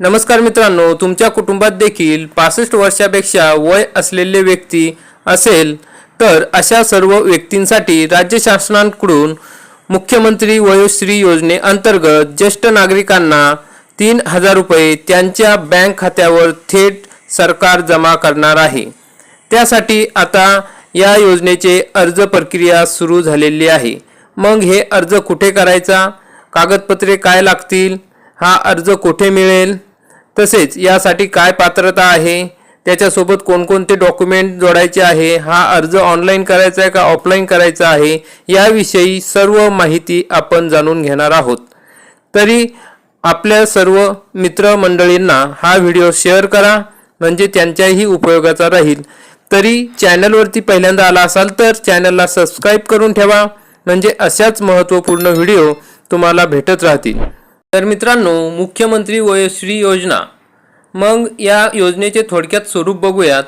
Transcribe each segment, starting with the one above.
नमस्कार मित्रांनो तुमच्या कुटुंबात देखील पासष्ट वर्षापेक्षा वय असलेले व्यक्ती असेल तर अशा सर्व व्यक्तींसाठी राज्य शासनाकडून मुख्यमंत्री वयोश्री योजनेअंतर्गत ज्येष्ठ नागरिकांना तीन हजार रुपये त्यांच्या बँक खात्यावर थेट सरकार जमा करणार आहे. त्यासाठी आता या योजनेचे अर्ज प्रक्रिया सुरू झालेली आहे. मग हे अर्ज कुठे करायचा? कागदपत्रे काय लागतील? हा अर्ज कुठे मिळेल? तसेच यासाठी काय पात्रता आहे? त्याच्यासोबत कोणकोणते डॉक्युमेंट जोडायचे आहे? हा अर्ज ऑनलाईन करायचा आहे का ऑफलाईन करायचा आहे? याविषयी सर्व माहिती आपण जाणून घेणार आहोत. तरी आपल्या सर्व मित्रमंडळींना हा व्हिडिओ शेअर करा म्हणजे त्यांच्याही उपयोगाचा राहील. तरी चॅनलवरती पहिल्यांदा आला असाल तर चॅनलला सबस्क्राईब करून ठेवा म्हणजे अशाच महत्त्वपूर्ण व्हिडिओ तुम्हाला भेटत राहतील. तर मित्रांनो मुख्यमंत्री वयोश्री योजना. मग या योजनेचे थोडक्यात स्वरूप बघूयात.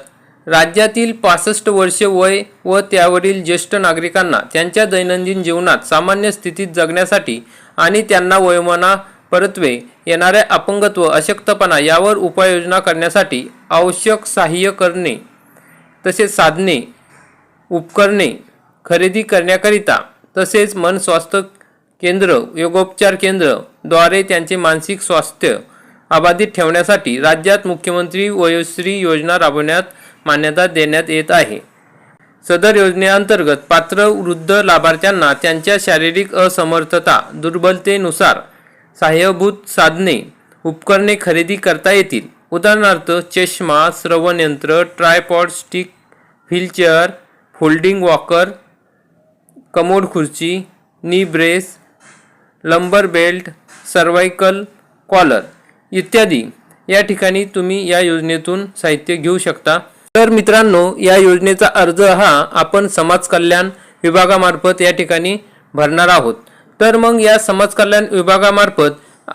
राज्यातील पासष्ट वर्षे वय व त्यावरील ज्येष्ठ नागरिकांना त्यांच्या दैनंदिन जीवनात सामान्य स्थितीत जगण्यासाठी आणि त्यांना वयोमाना परत्वे येणाऱ्या अपंगत्व अशक्तपणा यावर उपाययोजना करण्यासाठी आवश्यक सहाय्य करणे तसेच साधने उपकरणे खरेदी करण्याकरिता तसेच मन स्वास्थ्य केंद्र योगोपचार केंद्रद्वारे त्यांचे मानसिक स्वास्थ्य अबाधित ठेवण्यासाठी राज्यात मुख्यमंत्री वयोश्री योजना राबवण्यात मान्यता देण्यात येत आहे. सदर योजनेअंतर्गत पात्र वृद्ध लाभार्थ्यांना त्यांच्या शारीरिक असमर्थता दुर्बलतेनुसार सहाय्यभूत साधने उपकरणे खरेदी करता येतील. उदाहरणार्थ चष्मा श्रवणयंत्र tripod stick wheelchair folding walker commode खुर्ची knee brace lumbar belt cervical collar इत्यादी या ठिकाणी तुम्ही या योजनेतून साहित्य घेऊ शकता. तर मित्रांनो या योजनेचा अर्ज हा आपण समाज कल्याण विभागामार्फत या ठिकाणी भरणार आहोत. तर मग या समाज कल्याण विभागामार्फत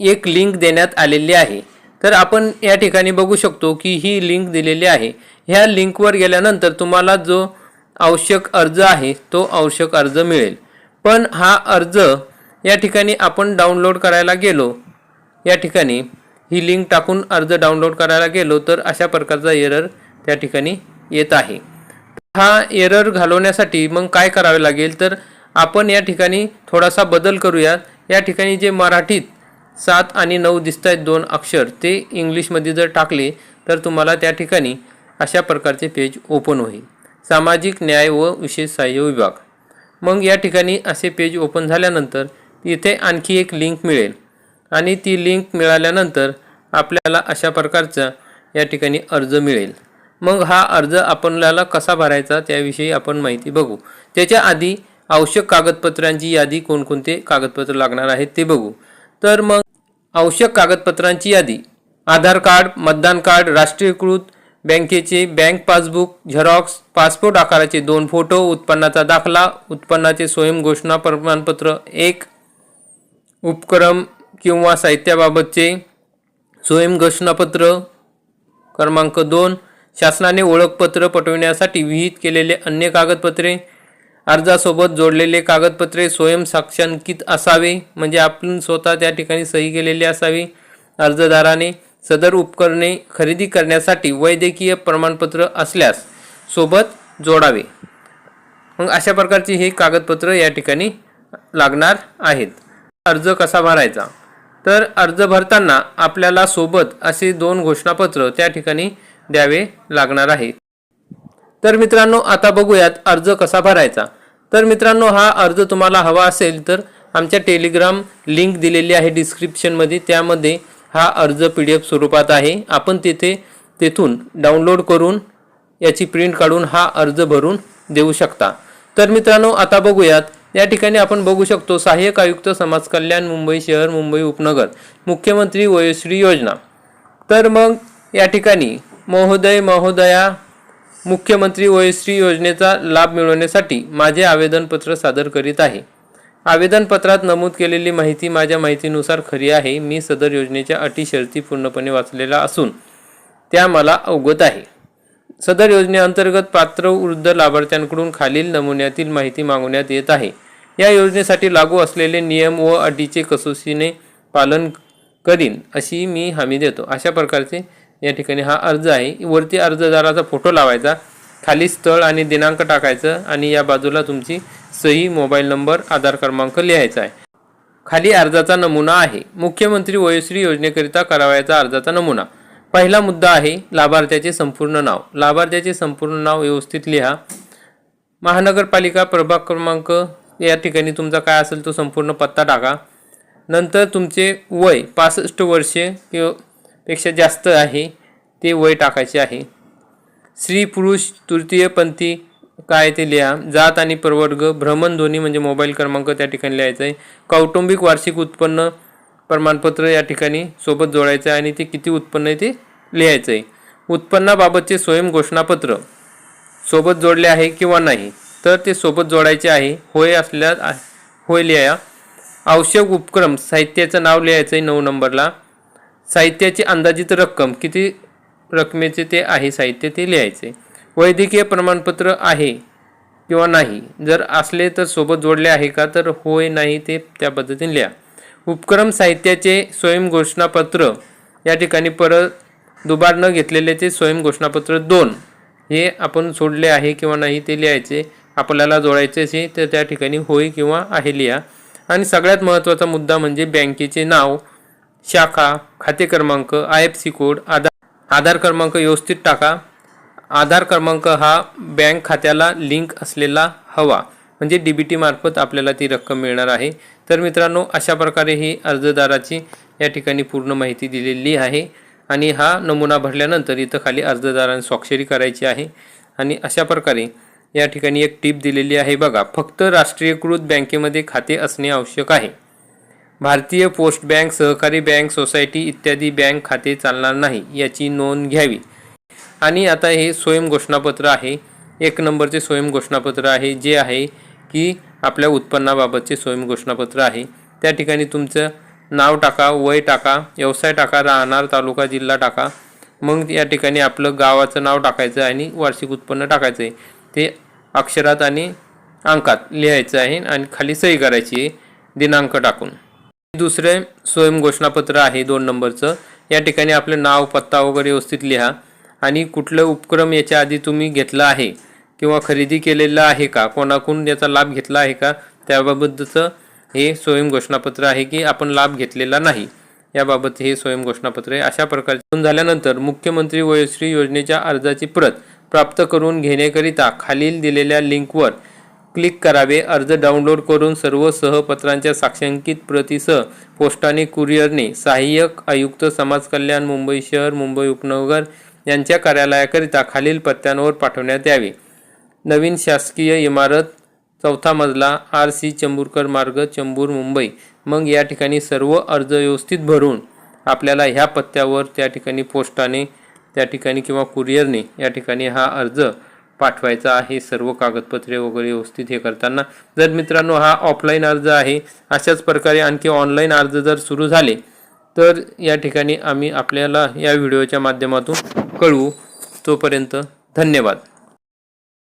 एक लिंक देण्यात आलेली आहे. तर आपण या ठिकाणी बघू शकतो की ही लिंक दिलेली आहे. ह्या लिंकवर गेल्यानंतर तुम्हाला जो आवश्यक अर्ज आहे तो आवश्यक अर्ज मिळेल. पण हा अर्ज या ठिकाणी आपण डाउनलोड करायला गेलो. या ठिकाणी ही लिंक टाकून अर्ज डाउनलोड करायला गेलो तर अशा प्रकारचा एरर त्या ठिकाणी येत आहे. हा एरर घालवण्यासाठी मग काय करावे लागेल? तर आपण या ठिकाणी थोडासा बदल करूयात या ठिकाणी जे मराठीत सात आणि नऊ दिसत आहेत दोन अक्षर ते इंग्लिशमध्ये जर टाकले तर तुम्हाला त्या ठिकाणी अशा प्रकारचे पेज ओपन होईल. सामाजिक न्याय व विशेष सहाय्य विभाग. मग या ठिकाणी असे पेज ओपन झाल्यानंतर इथे आणखी एक लिंक मिळेल. आणि ती लिंक मिळाल्यानंतर आपल्याला अशा प्रकारचा या ठिकाणी अर्ज मिळेल. मग हा अर्ज आपल्याला कसा भरायचा त्याविषयी आपण माहिती बघू. त्याच्या आधी आवश्यक कागदपत्रांची यादी कोणकोणते कागदपत्र लागणार आहेत ते बघू. तर मग आवश्यक कागदपत्रांची यादी. आधार कार्ड मतदान कार्ड राष्ट्रीयकृत बँकेचे बँक पासबुक झेरॉक्स पासपोर्ट आकाराचे दोन फोटो उत्पन्नाचा दाखला उत्पन्नाचे स्वयं घोषणा प्रमाणपत्र एक उपक्रम किंवा साहित्याबाबतचे स्वयं घोषणापत्र क्रमांक दोन शासनाने ओळखपत्र पटविण्यासाठी विहित केलेले अन्य कागदपत्रे अर्जासोबत जोडलेले कागदपत्रे स्वयं साक्षांकित असावे म्हणजे आपण स्वतः त्या ठिकाणी सही केलेली असावी. अर्जदाराने सदर उपकरणे खरेदी करण्यासाठी वैद्यकीय प्रमाणपत्र असल्यास सोबत जोडावे. मग अशा प्रकारची हे कागदपत्र या ठिकाणी लागणार आहेत. अर्ज कसा भरायचा? तर अर्ज भरताना आपल्याला सोबत असे दोन घोषणापत्र त्या ठिकाणी द्यावे लागणार आहेत. तर मित्रांनो आता बघूयात अर्ज कसा भरायचा. तर मित्रांनो हा अर्ज तुम्हाला हवा असेल तर आमच्या टेलिग्राम लिंक दिलेली आहे डिस्क्रिप्शनमध्ये त्यामध्ये हा अर्ज पी डी एफ स्वरूपात आहे. आपण तिथे तेथून डाउनलोड करून याची प्रिंट काढून हा अर्ज भरून देऊ शकता. तर मित्रांनो आता बघूयात या ठिकाणी आपण बघू शकतो सहाय्यक आयुक्त समाज कल्याण मुंबई शहर मुंबई उपनगर मुख्यमंत्री वयोश्री योजना. तर मग या ठिकाणी महोदय महोदया मुख्यमंत्री वयश्री योजनेचा लाभ मिळवण्यासाठी माझे आवेदनपत्र सादर करीत आहे. आवेदनपत्रात नमूद केलेली माहिती माझ्या माहितीनुसार खरी आहे. मी सदर योजनेच्या अटी शर्ती पूर्णपणे वाचलेल्या असून त्या मला अवगत आहे. सदर योजनेअंतर्गत पात्र वृद्ध लाभार्थ्यांकडून खालील नमुन्यातील माहिती मागवण्यात येत आहे. या योजनेसाठी लागू असलेले नियम व अटीचे कसोशीने पालन करीन अशी मी हमी देतो. अशा प्रकारचे या ठिकाणी हा अर्ज आहे. वरती अर्जदाराचा फोटो लावायचा खाली स्थळ आणि दिनांक टाकायचं आणि या बाजूला तुमची सही मोबाईल नंबर आधार क्रमांक लिहायचा आहे. खाली अर्जाचा नमुना आहे. मुख्यमंत्री वयोश्री योजनेकरिता करावयाचा अर्जाचा नमुना. पहिला मुद्दा आहे लाभार्थ्याचे संपूर्ण नाव. लाभार्थ्याचे संपूर्ण नाव व्यवस्थित लिहा. महानगरपालिका प्रभाग क्रमांक या ठिकाणी तुमचा काय असेल तो संपूर्ण पत्ता टाका. नंतर तुमचे वय पासष्ट वर्षे किंवा पेक्षा जास्त आहे ते वय टाकायचे आहे. स्त्री पुरुष तृतीयपंथी काय ते लिहा. जात आणि प्रवर्ग भ्रमणध्वनी म्हणजे मोबाईल क्रमांक त्या ठिकाणी लिहायचा आहे. कौटुंबिक वार्षिक उत्पन्न प्रमाणपत्र या ठिकाणी सोबत जोडायचं आहे आणि ते किती उत्पन्न आहे ते लिहायचं आहे. उत्पन्नाबाबतचे स्वयं घोषणापत्र सोबत जोडले आहे किंवा नाही. तर ते सोबत जोडायचे आहे. होय असल्यास होय लिहा आवश्यक उपक्रम साहित्याचं नाव लिहायचं आहे नऊ नंबरला. साहित्याची अंदाजित रक्कम किती रकमेचे ते आहे साहित्य ते लिहायचे वैद्यकीय प्रमाणपत्र आहे किंवा नाही जर असले तर सोबत जोडले आहे का तर होय नाही ते त्या पद्धतीने लिहा. उपक्रम साहित्याचे स्वयंघोषणापत्र या ठिकाणी परत दुबार न घेतलेले ते स्वयं घोषणापत्र दोन हे आपण सोडले आहे किंवा नाही ते लिहायचे. आपल्याला जोडायचे असे तर त्या ठिकाणी होय किंवा आहे लिहा आणि सगळ्यात महत्त्वाचा मुद्दा म्हणजे बँकेचे नाव शाखा खाते क्रमांक I F C code Aadhaar Aadhaar क्रमांक व्यवस्थित टाका. आधार क्रमांक हा बँक खात्याला लिंक असलेला हवा. म्हणजे डी बी टी मार्फत आपल्याला ती रक्कम मिळणार आहे. तर मित्रांनो अशा प्रकारे ही अर्जदाराची या ठिकाणी पूर्ण माहिती दिलेली आहे. आणि हा नमुना भरल्यानंतर इथं खाली अर्जदाराने स्वाक्षरी करायची आहे. आणि अशा प्रकारे या ठिकाणी एक टीप दिलेली आहे बघा फक्त राष्ट्रीयकृत बँकेमध्ये खाते असणे आवश्यक आहे. भारतीय पोस्ट बँक सहकारी बँक सोसायटी इत्यादी बँक खाते चालणार नाही याची नोंद घ्यावी. आणि आता हे स्वयं घोषणापत्र आहे एक नंबरचे स्वयं घोषणापत्र आहे जे आहे की आपल्या उत्पन्नाबाबतचे स्वयं घोषणापत्र आहे. त्या ठिकाणी तुमचं नाव टाका वय टाका व्यवसाय टाका राहणार तालुका जिल्हा टाका. मग या ठिकाणी आपलं गावाचं नाव टाकायचं आणि वार्षिक उत्पन्न टाकायचं आहे ते अक्षरात आणि अंकात लिहायचं आहे आणि खाली सही करायची आहे. दिनांक टाकून. दुसरे स्वयं घोषणापत्र आहे दोन नंबरचं. या ठिकाणी आपलं नाव पत्ता वगैरे व्यवस्थित लिहा आणि कुठलं उपक्रम याच्या आधी तुम्ही घेतला आहे किंवा खरेदी केलेला आहे का कोणाकडून याचा लाभ घेतला आहे का त्याबाबतचं हे स्वयं घोषणापत्र आहे की आपण लाभ घेतलेला नाही. याबाबत हे स्वयं घोषणापत्र आहे. अशा प्रकारचे झाल्यानंतर मुख्यमंत्री वयोश्री योजनेच्या अर्जाची प्रत प्राप्त करून घेण्याकरिता खालील दिलेल्या लिंकवर क्लिक करावे. अर्ज डाउनलोड करून सर्व सहपत्रांच्या साक्षांकित प्रतीसह पोस्टाने कुरिअरने सहाय्यक आयुक्त समाज कल्याण मुंबई शहर मुंबई उपनगर यांच्या कार्यालयाकरिता खालील पत्त्यांवर पाठवण्यात यावे. नवीन शासकीय इमारत चौथा मजला आर सी चंबूरकर मार्ग चंबूर मुंबई. मग या ठिकाणी सर्व अर्ज व्यवस्थित भरून आपल्याला ह्या पत्त्यावर त्या ठिकाणी पोस्टाने त्या ठिकाणी किंवा कुरिअरने या ठिकाणी हा अर्ज पाठवायचा आहे. सर्व कागदपत्रे वगैरे व्यवस्थित हे करताना. जर मित्रांनो हा ऑफलाईन अर्ज आहे अशाच प्रकारे आणखी ऑनलाईन अर्ज जर सुरू झाले तर या ठिकाणी आम्ही आपल्याला या व्हिडिओच्या माध्यमातून कळवू. तोपर्यंत धन्यवाद.